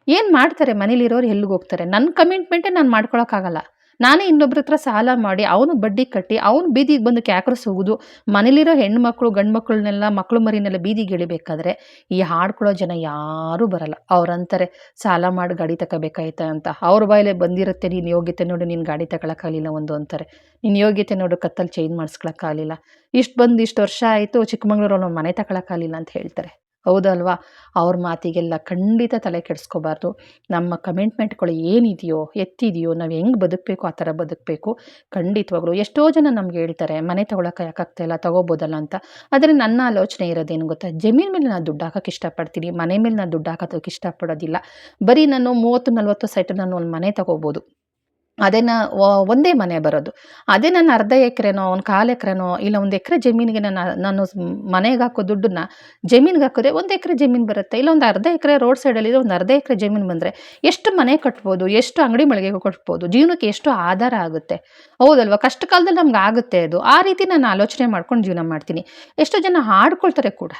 ಏನು ಮಾಡ್ತಾರೆ ಮನೇಲಿರೋರು ಎಲ್ಲಿಗೆ ಹೋಗ್ತಾರೆ ನನ್ನ ಕಮಿಟ್ಮೆಂಟೇ ನಾನು ಮಾಡ್ಕೊಳಕ್ಕಾಗಲ್ಲ. ನಾನೇ ಇನ್ನೊಬ್ಬರ ಹತ್ರ ಸಾಲ ಮಾಡಿ, ಅವನು ಬಡ್ಡಿ ಕಟ್ಟಿ, ಅವನು ಬೀದಿಗೆ ಬಂದು ಕ್ಯಾಕ್ರಸ್ ಹೋಗೋದು, ಮನೇಲಿರೋ ಹೆಣ್ಮಕ್ಳು ಗಂಡು ಮಕ್ಕಳನ್ನೆಲ್ಲ ಮಕ್ಕಳು ಮರಿನೆಲ್ಲ ಬೀದಿಗೆ ಇಳಿಬೇಕಾದ್ರೆ ಈ ಹಾಡ್ಕೊಳ್ಳೋ ಜನ ಯಾರೂ ಬರಲ್ಲ. ಅವ್ರಂತಾರೆ, ಸಾಲ ಮಾಡಿ, ಗಾಡಿ ತಗೋಬೇಕಾಯ್ತಾ ಅಂತ. ಅವ್ರ ಬಾಯಲ್ಲೇ ಬಂದಿರುತ್ತೆ, ನೀನು ಯೋಗ್ಯತೆ ನೋಡು, ನೀನು ಗಾಡಿ ತಗೊಳಕ್ಕಾಗಲಿಲ್ಲ ಒಂದು, ಅಂತಾರೆ. ನೀನು ಯೋಗ್ಯತೆ ನೋಡು ಕತ್ತಲ್ಲಿ ಚೇಂಜ್ ಮಾಡಿಸ್ಕೊಳಕ್ಕಾಗಲಿಲ್ಲ ಇಷ್ಟು ಬಂದು ಇಷ್ಟು ವರ್ಷ ಆಯಿತು ಚಿಕ್ಕಮಂಗ್ಳೂರಲ್ಲಿ ಮನೆ ತಗೊಳಕ್ಕಾಗಲಿಲ್ಲ ಅಂತ ಹೇಳ್ತಾರೆ. ಹೌದಲ್ವಾ? ಅವ್ರ ಮಾತಿಗೆಲ್ಲ ಖಂಡಿತ ತಲೆ ಕೆಡಿಸ್ಕೋಬಾರ್ದು. ನಮ್ಮ ಕಮಿಟ್ಮೆಂಟ್ಗಳು ಏನಿದೆಯೋ, ಎತ್ತಿದೆಯೋ, ನಾವು ಹೆಂಗೆ ಬದುಕಬೇಕು, ಆ ಥರ ಬದುಕಬೇಕು, ಖಂಡಿತವಾಗ್ಲು ಎಷ್ಟೋ ಜನ ನಮ್ಗೆ ಹೇಳ್ತಾರೆ, ಮನೆ ತೊಗೊಳಕ್ಕೆ ಯಾಕಾಗ್ತಾಯಿಲ್ಲ ತೊಗೋಬೋದಲ್ಲ ಅಂತ. ಆದರೆ ನನ್ನ ಆಲೋಚನೆ ಇರೋದೇನು ಗೊತ್ತಾ? ಜಮೀನ್ ಮೇಲೆ ನಾನು ದುಡ್ಡು ಹಾಕೋಕ್ಕೆ ಇಷ್ಟಪಡ್ತೀನಿ, ಮನೆ ಮೇಲೆ ನಾನು ದುಡ್ಡು ಹಾಕೋದಕ್ಕೆ ಇಷ್ಟಪಡೋದಿಲ್ಲ. ಬರೀ ನಾನು ಮೂವತ್ತು ನಲ್ವತ್ತು ಸೈಟ್ ನಾನು ಒಂದು ಮನೆ ತೊಗೋಬೋದು. ಅದೇ ನಾ ಒಂದೇ ಮನೆ ಬರೋದು. ಅದೇ ನನ್ನ ಅರ್ಧ ಎಕರೆನೋ, ಒಂದು ಕಾಲು ಎಕರೆನೋ, ಇಲ್ಲ ಒಂದು ಎಕರೆ ಜಮೀನಿಗೆ ನಾನು ನಾನು ಮನೆಗೆ ಹಾಕೋ ದುಡ್ಡನ್ನ ಜಮೀನಿಗೆ ಹಾಕಿದ್ರೆ ಒಂದು ಎಕರೆ ಜಮೀನು ಬರುತ್ತೆ. ಇಲ್ಲ ಒಂದು ಅರ್ಧ ಎಕರೆ ರೋಡ್ ಸೈಡಲ್ಲಿ ಒಂದು ಅರ್ಧ ಎಕರೆ ಜಮೀನು ಬಂದರೆ ಎಷ್ಟು ಮನೆ ಕಟ್ಬೋದು, ಎಷ್ಟು ಅಂಗಡಿ ಮಳಿಗೆ ಕಟ್ಬೋದು, ಜೀವನಕ್ಕೆ ಎಷ್ಟು ಆಧಾರ ಆಗುತ್ತೆ. ಹೌದಲ್ವ? ಕಷ್ಟ ಕಾಲದಲ್ಲಿ ನಮ್ಗೆ ಆಗುತ್ತೆ ಅದು. ಆ ರೀತಿ ನಾನು ಆಲೋಚನೆ ಮಾಡ್ಕೊಂಡು ಜೀವನ ಮಾಡ್ತೀನಿ. ಎಷ್ಟೋ ಜನ ಹಾಡ್ಕೊಳ್ತಾರೆ ಕೂಡ.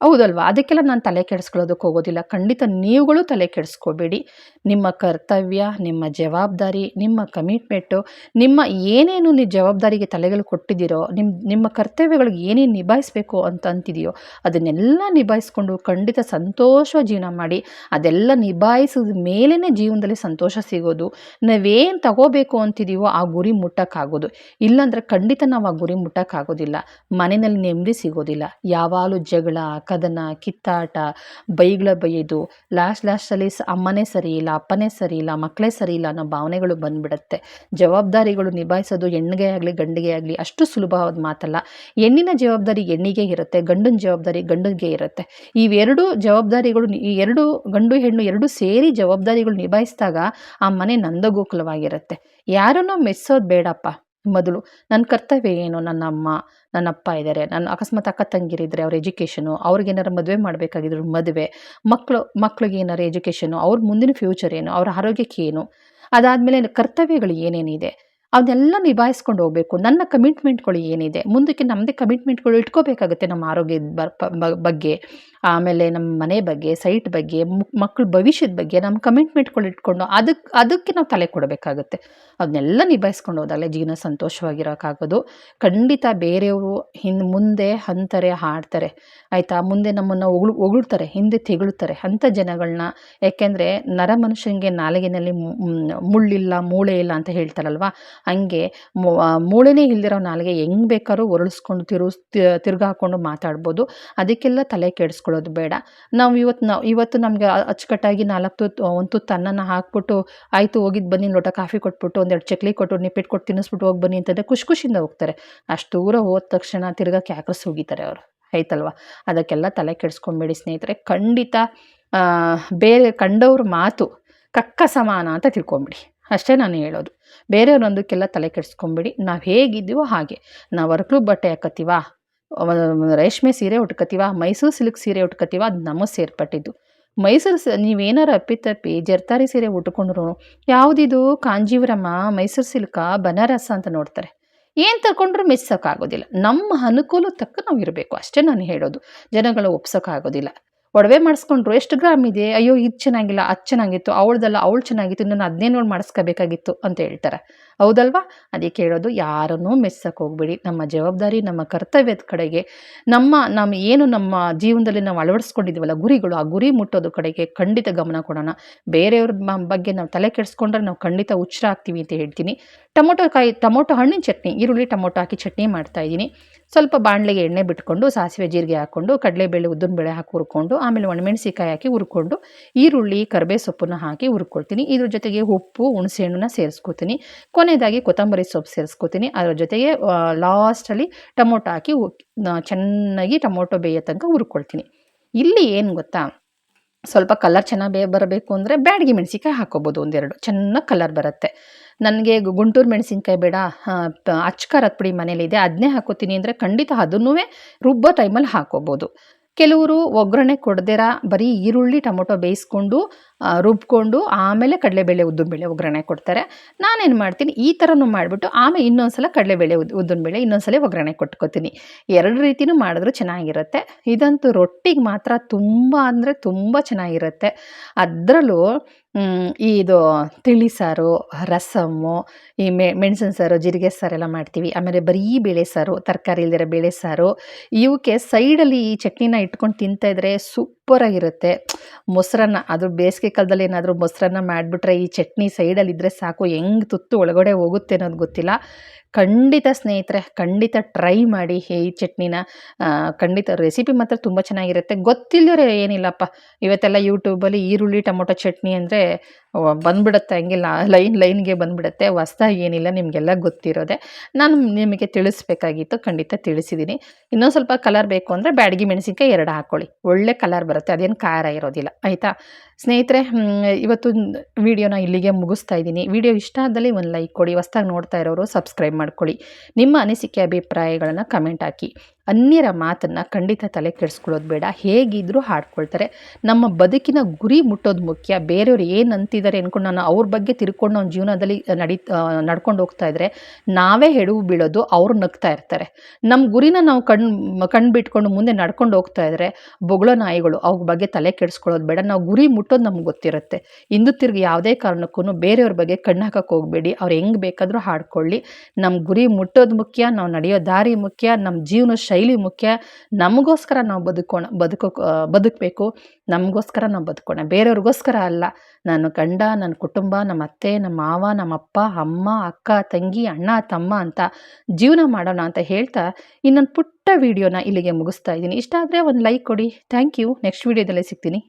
ಹೌದಲ್ವಾ? ಅದಕ್ಕೆಲ್ಲ ನಾನು ತಲೆ ಕೆಡಿಸ್ಕೊಳ್ಳೋದಕ್ಕೆ ಹೋಗೋದಿಲ್ಲ. ಖಂಡಿತ ನೀವುಗಳು ತಲೆ ಕೆಡಿಸ್ಕೋಬೇಡಿ. ನಿಮ್ಮ ಕರ್ತವ್ಯ, ನಿಮ್ಮ ಜವಾಬ್ದಾರಿ, ನಿಮ್ಮ ಕಮಿಟ್ಮೆಂಟು ನಿಮ್ಮ ಏನೇನು ನೀವು ಜವಾಬ್ದಾರಿಗೆ ತಲೆಗಳು ಕೊಟ್ಟಿದ್ದೀರೋ ನಿಮ್ಮ ನಿಮ್ಮ ಕರ್ತವ್ಯಗಳಿಗೆ ಏನೇನು ನಿಭಾಯಿಸಬೇಕು ಅಂತ ಅಂತಿದೆಯೋ, ಅದನ್ನೆಲ್ಲ ನಿಭಾಯಿಸ್ಕೊಂಡು ಖಂಡಿತ ಸಂತೋಷ ಜೀವನ ಮಾಡಿ, ಅದೆಲ್ಲ ನಿಭಾಯಿಸಿದ ಮೇಲೇ ಜೀವನದಲ್ಲಿ ಸಂತೋಷ ಸಿಗೋದು. ನಾವೇನು ತಗೋಬೇಕು ಅಂತಿದೀವೋ ಆ ಗುರಿ ಮುಟ್ಟಕ್ಕಾಗೋದು. ಇಲ್ಲಾಂದರೆ ಖಂಡಿತ ನಾವು ಆ ಗುರಿ ಮುಟ್ಟಕ್ಕಾಗೋದಿಲ್ಲ. ಮನೆಯಲ್ಲಿ ನೆಮ್ಮದಿ ಸಿಗೋದಿಲ್ಲ. ಯಾವಾಗಲೂ ಜಗಳ ಕದನ, ಕಿತ್ತಾಟ, ಬೈಗಳ ಬೈಯೋದು, ಲಾಸ್ಟ್ ಲಾಸ್ಟಲ್ಲಿ ಅಮ್ಮನೇ ಸರಿ ಇಲ್ಲ ಅಪ್ಪನೇ ಸರಿ ಇಲ್ಲ ಮಕ್ಕಳೇ ಸರಿ ಇಲ್ಲ ಅನ್ನೋ ಭಾವನೆಗಳು ಬಂದ್ಬಿಡುತ್ತೆ. ಜವಾಬ್ದಾರಿಗಳು ನಿಭಾಯಿಸೋದು ಹೆಣ್ಣಿಗೆ ಆಗಲಿ, ಗಂಡಿಗೆ ಆಗಲಿ ಅಷ್ಟು ಸುಲಭವಾದ ಮಾತಲ್ಲ. ಹೆಣ್ಣಿನ ಜವಾಬ್ದಾರಿ ಹೆಣ್ಣಿಗೆ ಇರುತ್ತೆ, ಗಂಡನ ಜವಾಬ್ದಾರಿ ಗಂಡನಿಗೆ ಇರುತ್ತೆ. ಇವೆರಡು ಜವಾಬ್ದಾರಿಗಳು, ಈ ಎರಡು ಗಂಡು ಹೆಣ್ಣು ಎರಡು ಸೇರಿ ಜವಾಬ್ದಾರಿಗಳು ನಿಭಾಯಿಸಿದಾಗ ಆ ಮನೆ ನಂದಗೋಕುಲವಾಗಿರುತ್ತೆ. ಯಾರನ್ನೂ ಮೆಚ್ಚೋದು ಬೇಡಪ್ಪ. ಮೊದಲು. ನನ್ನ ಕರ್ತವ್ಯ ಏನು? ನನ್ನ ಅಮ್ಮ, ನನ್ನ ಅಪ್ಪ ಇದ್ದಾರೆ ನನ್ನ ಅಕಸ್ಮಾತ್ ಅಕ್ಕ ತಂಗಿರಿದ್ರೆ ಅವ್ರ ಎಜುಕೇಷನು ಅವ್ರಿಗೇನಾರು ಮದುವೆ ಮಾಡಬೇಕಾಗಿದ್ರು ಮದುವೆ. ಮಕ್ಕಳು ಮಕ್ಳಿಗೆ ಏನಾರು ಎಜುಕೇಷನು ಅವ್ರ ಮುಂದಿನ ಫ್ಯೂಚರ್ ಏನು? ಅವ್ರ ಆರೋಗ್ಯಕ್ಕೆ ಏನು? ಅದಾದಮೇಲೆ ಕರ್ತವ್ಯಗಳು ಏನೇನಿದೆ ಅದನ್ನೆಲ್ಲ ನಿಭಾಯಿಸ್ಕೊಂಡು ಹೋಗಬೇಕು. ನನ್ನ ಕಮಿಟ್ಮೆಂಟ್ಗಳು ಏನಿದೆ? ಮುಂದಕ್ಕೆ ನಮ್ಮದೇ ಕಮಿಟ್ಮೆಂಟ್ಗಳು ಇಟ್ಕೋಬೇಕಾಗುತ್ತೆ ನಮ್ಮ ಆರೋಗ್ಯದ ಬಗ್ಗೆ. ಆಮೇಲೆ ನಮ್ಮ ಮನೆ ಬಗ್ಗೆ ಸೈಟ್ ಬಗ್ಗೆ ಮಕ್ಕಳ ಭವಿಷ್ಯದ ಬಗ್ಗೆ ನಮ್ಮ ಕಮಿಟ್ಮೆಂಟ್ಗಳು ಇಟ್ಕೊಂಡು ಅದಕ್ಕೆ ಅದಕ್ಕೆ ನಾವು ತಲೆ ಕೊಡಬೇಕಾಗುತ್ತೆ. ಅದನ್ನೆಲ್ಲ ನಿಭಾಯಿಸ್ಕೊಂಡು ಹೋದಾಗಲೇ ಜೀವನ ಸಂತೋಷವಾಗಿರೋಕ್ಕಾಗೋದು ಖಂಡಿತ ಬೇರೆಯವರು ಹಿಂದೆ ಮುಂದೆ ಅಂತಾರೆ, ಹಾಡ್ತಾರೆ. ಆಯಿತಾ? ಮುಂದೆ ನಮ್ಮನ್ನು ಹೊಗಳು ಹೊಗಳ್ತಾರೆ ಹಿಂದೆ ತೆಗಳುತ್ತಾರೆ ಅಂಥ ಜನಗಳನ್ನ ಯಾಕೆಂದರೆ ನರ ಮನುಷ್ಯನಿಗೆ ನಾಲಿಗೆನಲ್ಲಿ ಮುಳ್ಳಿಲ್ಲ, ಮೂಳೆ ಇಲ್ಲ ಅಂತ ಹೇಳ್ತಾರಲ್ವ? ಹಂಗೆ ಮೂಳೆನೇ ಇಲ್ದಿರೋ ನಾಲಿಗೆ ಹೆಂಗೆ ಬೇಕಾದ್ರೂ ಒರಳಿಸ್ಕೊಂಡು ತಿರು ತಿರ್ಗಾಕೊಂಡು ಮಾತಾಡ್ಬೋದು. ಅದಕ್ಕೆಲ್ಲ ತಲೆ ಕೆಡಿಸ್ಕೊಳ್ಳೋದು ಬೇಡ. ನಾವು ಇವತ್ತು ನಾವು, ಇವತ್ತು ನಮಗೆ ಅಚ್ಚುಕಟ್ಟಾಗಿ ನಾಲ್ಕು ತುತ್ತು ಒಂದು ತುತ್ತು ಅನ್ನನ ಹಾಕ್ಬಿಟ್ಟು, ಆಯಿತು ಹೋಗಿದ್ದು ಬನ್ನಿ ಲೋಟ ಕಾಫಿ ಕೊಟ್ಬಿಟ್ಟು ಒಂದೆರಡು ಚಕ್ಲಿ ಕೊಟ್ಟು ನಿಪ್ಪಿಟ್ಟು ಕೊಟ್ಟು ತಿನ್ನಿಸ್ಬಿಟ್ಟು ಹೋಗಿ ಬನ್ನಿ ಅಂತಂದರೆ ಖುಷಿ ಖುಷಿಯಿಂದ ಹೋಗ್ತಾರೆ. ಅಷ್ಟು ದೂರ ಹೋದ ತಕ್ಷಣ ತಿರ್ಗಾ ಕ್ಯಾಕ್ರಸ್ ಹೋಗಿತಾರೆ ಅವರು. ಆಯ್ತಲ್ವ? ಅದಕ್ಕೆಲ್ಲ ತಲೆ ಕೆಡಿಸ್ಕೊಂಬೇಡಿ ಸ್ನೇಹಿತರೆ. ಖಂಡಿತ ಬೇರೆ ಕಂಡವ್ರ ಮಾತು ಕಕ್ಕ ಸಮಾನ ಅಂತ ತಿಳ್ಕೊಂಬಿಡಿ. ಅಷ್ಟೇ ನಾನು ಹೇಳೋದು. ಬೇರೆಯವ್ರೊಂದಕ್ಕೆಲ್ಲ ತಲೆ ಕೆಡಿಸ್ಕೊಂಬಿಡಿ. ನಾವು ಹೇಗಿದ್ದೀವೋ ಹಾಗೆ. ನಾವು ವರ್ಕ್ಲು ಬಟ್ಟೆ ಹಾಕತ್ತೀವ? ರೇಷ್ಮೆ ಸೀರೆ ಉಟ್ಕೋತೀವ, ಮೈಸೂರು ಸಿಲ್ಕ್ ಸೀರೆ ಉಟ್ಕೋತೀವ, ಅದು ನಮಗೆ ಸೇರ್ಪಟ್ಟಿದ್ದು. ಮೈಸೂರು ಸ, ನೀವೇನಾರು ಅಪ್ಪಿತಪ್ಪಿ ಜರ್ತಾರಿ ಸೀರೆ ಉಟ್ಕೊಂಡ್ರು, ಯಾವುದಿದು? ಕಾಂಜೀವರಮ್ಮ, ಮೈಸೂರು ಸಿಲ್ಕ ಬನಾರಸ್ ಅಂತ ನೋಡ್ತಾರೆ. ಏನು ತಗೊಂಡ್ರು ಮೆಚ್ಚೋಕ್ಕಾಗೋದಿಲ್ಲ ನಮ್ಮ ಅನುಕೂಲ ತಕ್ಕ ನಾವು ಇರಬೇಕು, ಅಷ್ಟೇ ನಾನು ಹೇಳೋದು. ಜನಗಳು ಒಪ್ಸೋಕ್ಕಾಗೋದಿಲ್ಲ ಒಡವೆ ಮಾಡಿಸ್ಕೊಂಡ್ರು ಎಷ್ಟು ಗ್ರಾಮ್ ಇದೆ? ಅಯ್ಯೋ, ಇದು ಚೆನ್ನಾಗಿಲ್ಲ, ಅದು ಚೆನ್ನಾಗಿತ್ತು, ಅವಳದಲ್ಲ, ಅವಳು ಚೆನ್ನಾಗಿತ್ತು ನಾನು ಅದನ್ನೇ ನೋಡಿ ಮಾಡಿಸ್ಕೋಬೇಕಾಗಿತ್ತು ಅಂತ ಹೇಳ್ತಾರೆ. ಹೌದಲ್ವಾ? ಅದಕ್ಕೆ ಹೇಳೋದು ಯಾರನ್ನೂ ಮೆಸ್ಸಕ್ಕೆ ಹೋಗ್ಬೇಡಿ. ನಮ್ಮ ಜವಾಬ್ದಾರಿ, ನಮ್ಮ ಕರ್ತವ್ಯದ ಕಡೆಗೆ. ನಮ್ಮ ನಮ್ಮ ಏನು ನಮ್ಮ ಜೀವನದಲ್ಲಿ ನಾವು ಅಳವಡಿಸ್ಕೊಂಡಿದ್ದೀವಲ್ಲ ಗುರಿಗಳು, ಆ ಗುರಿ ಮುಟ್ಟೋದು ಕಡೆಗೆ ಖಂಡಿತ ಗಮನ ಕೊಡೋಣ. ಬೇರೆಯವ್ರ ಬಗ್ಗೆ ನಾವು ತಲೆ ಕೆಡಿಸ್ಕೊಂಡ್ರೆ ನಾವು ಖಂಡಿತ ಹುಚ್ಚರ ಆಗ್ತೀವಿ ಅಂತ ಹೇಳ್ತೀನಿ. ಟೊಮೊಟೊ ಕಾಯಿ, ಟೊಮೊಟೊ ಹಣ್ಣಿನ ಚಟ್ನಿ, ಈರುಳ್ಳಿ, ಟೊಮೊಟೊ ಹಾಕಿ ಚಟ್ನಿ ಮಾಡ್ತಾ ಇದ್ದೀನಿ. ಸ್ವಲ್ಪ ಬಾಣಲೆಗೆ ಎಣ್ಣೆ ಬಿಟ್ಕೊಂಡು, ಸಾಸಿವೆ ಜೀರಿಗೆ ಹಾಕ್ಕೊಂಡು ಕಡಲೆಬೇಳೆ, ಉದ್ದಿನಬೇಳೆ ಹಾಕಿ ಹುರ್ಕೊಂಡು, ಆಮೇಲೆ ಒಣಮೆಣಸಿಕಾಯಿ ಹಾಕಿ ಹುರ್ಕೊಂಡು, ಈರುಳ್ಳಿ ಕರಿಬೇ ಸೊಪ್ಪನ್ನು ಹಾಕಿ ಹುರ್ಕೊಳ್ತೀನಿ. ಇದ್ರ ಜೊತೆಗೆ ಉಪ್ಪು, ಹುಣಸೆಹಣ್ಣನ್ನ ಸೇರಿಸ್ಕೊತೀನಿ. ಕೊನೆಯದಾಗಿ ಕೊತ್ತಂಬರಿ ಸೊಪ್ಪು ಸೇರಿಸ್ಕೊತೀನಿ. ಅದರ ಜೊತೆಗೆ ಲಾಸ್ಟಲ್ಲಿ ಟೊಮೊಟೊ ಹಾಕಿ ಚೆನ್ನಾಗಿ ಟೊಮೊಟೊ ಬೇಯೋ ತನಕ ಹುರ್ಕೊಳ್ತೀನಿ. ಇಲ್ಲಿ ಏನು ಗೊತ್ತಾ? ಸ್ವಲ್ಪ ಕಲರ್ ಚೆನ್ನಾಗಿ ಬರಬೇಕು ಅಂದರೆ ಬ್ಯಾಡಗಿ ಮೆಣಸಿನ್ಕಾಯಿ ಹಾಕೋಬೋದು ಒಂದೆರಡು. ಚೆನ್ನಾಗಿ ಕಲರ್ ಬರುತ್ತೆ. ನನಗೆ ಗುಂಟೂರು ಮೆಣಸಿನ್ಕಾಯಿ ಬೇಡ. ಅಚ್ಚಕಾರದ ಪುಡಿ ಮನೇಲಿದೆ. ಅದನ್ನೇ ಹಾಕೋತೀನಿ ಅಂದರೆ ಖಂಡಿತ ಅದನ್ನೂ ರುಬ್ಬೋ ಟೈಮಲ್ಲಿ ಹಾಕೋಬೋದು. ಕೆಲವರು ಒಗ್ಗರಣೆ ಕೊಡದಿರ, ಬರೀ ಈರುಳ್ಳಿ, ಟೊಮೊಟೊ ಬೇಯಿಸ್ಕೊಂಡು ರುಬ್ಕೊಂಡು ಆಮೇಲೆ ಕಡಲೆಬೇಳೆ ಉದ್ದಿನಬೇಳೆ ಒಗ್ಗರಣೆ ಕೊಡ್ತಾರೆ. ನಾನೇನು ಮಾಡ್ತೀನಿ, ಈ ಥರನೂ ಮಾಡಿಬಿಟ್ಟು ಆಮೇಲೆ ಇನ್ನೊಂದ್ಸಲ ಕಡಲೆಬೇಳೆ ಉದ್ ಉದ್ದಿನಬೇಳೆ ಇನ್ನೊಂದ್ಸಲ ಒಗ್ಗರಣೆ ಕೊಟ್ಕೋತೀನಿ. ಎರಡು ರೀತಿನೂ ಮಾಡಿದ್ರೂ ಚೆನ್ನಾಗಿರುತ್ತೆ. ಇದಂತೂ ರೊಟ್ಟಿಗೆ ಮಾತ್ರ ತುಂಬ ಅಂದರೆ ತುಂಬ ಚೆನ್ನಾಗಿರುತ್ತೆ. ಅದರಲ್ಲೂ ಇದು ತಿಳಿ ಸಾರು, ರಸಮ್ಮು, ಈ ಮೆ, ಮೆಣಸಿನ ಸಾರು, ಜೀರಿಗೆ ಸಾರೆಲ್ಲ ಮಾಡ್ತೀವಿ. ಆಮೇಲೆ ಬರೀ ಬೇಳೆ ಸಾರು, ತರಕಾರಿ ಇಲ್ದಿರೋ ಬೇಳೆ ಸಾರು ಇವಕ್ಕೆ ಸೈಡಲ್ಲಿ ಈ ಚಟ್ನಿನ ಇಟ್ಕೊಂಡು ತಿಂತಾ ಇದ್ರೆ ಸೂಪರಾಗಿರುತ್ತೆ. ಮೊಸರನ್ನ, ಅದು ಬೇಸಿಗೆ ಕಾಲದಲ್ಲಿ ಏನಾದರೂ ಮೊಸರನ್ನ ಮಾಡಿಬಿಟ್ರೆ ಈ ಚಟ್ನಿ ಸೈಡಲ್ಲಿ ಇದ್ದರೆ ಸಾಕು. ಹೆಂಗೆ ತುತ್ತು ಒಳಗಡೆ ಹೋಗುತ್ತೆ ಅನ್ನೋದು ಗೊತ್ತಿಲ್ಲ. ಖಂಡಿತ ಸ್ನೇಹಿತರೆ, ಖಂಡಿತ ಟ್ರೈ ಮಾಡಿ ಈ ಚಟ್ನಿನ ಖಂಡಿತ ರೆಸಿಪಿ ಮಾತ್ರ ತುಂಬ ಚೆನ್ನಾಗಿರುತ್ತೆ. ಗೊತ್ತಿಲ್ಲದ್ರೆ ಏನಿಲ್ಲಪ್ಪ. ಇವತ್ತೆಲ್ಲ ಯೂಟ್ಯೂಬಲ್ಲಿ ಈರುಳ್ಳಿ, ಟೊಮೊಟೊ ಚಟ್ನಿ ಅಂದರೆ ಬಂದ್ಬಿಡುತ್ತೆ ಹಂಗೆ ಲೈನ್, ಲೈನ್ಗೆ ಬಂದ್ಬಿಡುತ್ತೆ. ಹೊಸ್ದಾಗಿ ಏನಿಲ್ಲ ನಿಮಗೆಲ್ಲ ಗೊತ್ತಿರೋದೆ. ನಾನು ನಿಮಗೆ ತಿಳಿಸ್ಬೇಕಾಗಿತ್ತು, ಖಂಡಿತ ತಿಳಿಸಿದ್ದೀನಿ. ಇನ್ನೊಂದು ಸ್ವಲ್ಪ ಕಲರ್ ಬೇಕು ಅಂದರೆ ಬ್ಯಾಡಗಿ ಮೆಣಸಿನ್ಕಾಯಿ ಎರಡು ಹಾಕ್ಕೊಳ್ಳಿ ಒಳ್ಳೆ ಕಲರ್ ಬರುತ್ತೆ, ಅದೇನು ಖಾರ ಇರೋದಿಲ್ಲ. ಆಯಿತಾ? ಸ್ನೇಹಿತರೆ ಇವತ್ತು ವಿಡಿಯೋನ ಇಲ್ಲಿಗೆ ಮುಗಿಸ್ತಾ ಇದ್ದೀನಿ. ವಿಡಿಯೋ ಇಷ್ಟ ಆದಲ್ಲಿ ಒಂದು ಲೈಕ್ ಕೊಡಿ, ಹೊಸ್ದಾಗಿ ನೋಡ್ತಾ ಇರೋರು ಸಬ್ಸ್ಕ್ರೈಬ್ ಮಾಡ್ಕೊಳ್ಳಿ. ನಿಮ್ಮ ಅನಿಸಿಕೆ, ಅಭಿಪ್ರಾಯಗಳನ್ನು ಕಮೆಂಟ್ ಹಾಕಿ. ಅನ್ಯರ ಮಾತನ್ನು ಖಂಡಿತ ತಲೆ ಕೆಡಿಸ್ಕೊಳ್ಳೋದು ಬೇಡ. ಹೇಗಿದ್ರೂ ಹಾಡ್ಕೊಳ್ತಾರೆ. ನಮ್ಮ ಬದುಕಿನ ಗುರಿ ಮುಟ್ಟೋದು ಮುಖ್ಯ. ಬೇರೆಯವ್ರು ಏನು ಅಂತಿದ್ದಾರೆ ಅಂದ್ಕೊಂಡು ನಾನು ಅವ್ರ ಬಗ್ಗೆ ತಿರ್ಕೊಂಡು ಅವ್ನ ಜೀವನದಲ್ಲಿ ನಡಿ ನಡ್ಕೊಂಡು ಹೋಗ್ತಾ ಇದ್ದರೆ ನಾವೇ ಹೆಡುವು ಬೀಳೋದು ಅವ್ರು ನಗ್ತಾ ಇರ್ತಾರೆ. ನಮ್ಮ ಗುರಿನ ನಾವು ಕಣ್ ಕಣ್ಣು ಬಿಟ್ಕೊಂಡು ಮುಂದೆ ನಡ್ಕೊಂಡು ಹೋಗ್ತಾ ಇದ್ರೆ ಬೊಗಳ ನಾಯಿಗಳು ಅವ್ರ ಬಗ್ಗೆ ತಲೆ ಕೆಡಿಸ್ಕೊಳ್ಳೋದು ಬೇಡ. ನಾವು ಗುರಿ ಮುಟ್ಟೋದು ನಮ್ಗೆ ಗೊತ್ತಿರುತ್ತೆ. ಇಂದು ತಿರ್ಗಿ ಯಾವುದೇ ಕಾರಣಕ್ಕೂ ಬೇರೆಯವ್ರ ಬಗ್ಗೆ ಕಣ್ಣು ಹಾಕಕ್ಕೆ ಹೋಗಬೇಡಿ. ಅವ್ರು ಹೆಂಗೆ ಬೇಕಾದರೂ ಹಾಡ್ಕೊಳ್ಳಿ. ನಮ್ಮ ಗುರಿ ಮುಟ್ಟೋದು ಮುಖ್ಯ. ನಾವು ನಡೆಯೋ ದಾರಿ ಮುಖ್ಯ. ನಮ್ಮ ಜೀವನ ಶೈಲಿ ಮುಖ್ಯ. ನಮಗೋಸ್ಕರ ನಾವು ಬದುಕೋಣ, ಬದುಕೋ ಬದುಕಬೇಕು. ನಮಗೋಸ್ಕರ ನಾವು ಬದುಕೋಣ. ಬೇರೆಯವ್ರಿಗೋಸ್ಕರ ಅಲ್ಲ. ನನ್ನ ಗಂಡ, ನನ್ನ ಕುಟುಂಬ, ನಮ್ಮ ಅತ್ತೆ, ನಮ್ಮ ಮಾವ, ನಮ್ಮ ಅಪ್ಪ, ಅಮ್ಮ, ಅಕ್ಕ, ತಂಗಿ, ಅಣ್ಣ, ತಮ್ಮ ಅಂತ ಜೀವನ ಮಾಡೋಣ ಅಂತ ಹೇಳ್ತಾ ಇನ್ನೊಂದು ಪುಟ್ಟ ವಿಡಿಯೋನ ಇಲ್ಲಿಗೆ ಮುಗಿಸ್ತಾ ಇದ್ದೀನಿ. ಇಷ್ಟ ಆದರೆ ಒಂದು ಲೈಕ್ ಕೊಡಿ. Thank you. ನೆಕ್ಸ್ಟ್ ವಿಡಿಯೋದಲ್ಲೇ ಸಿಗ್ತೀನಿ.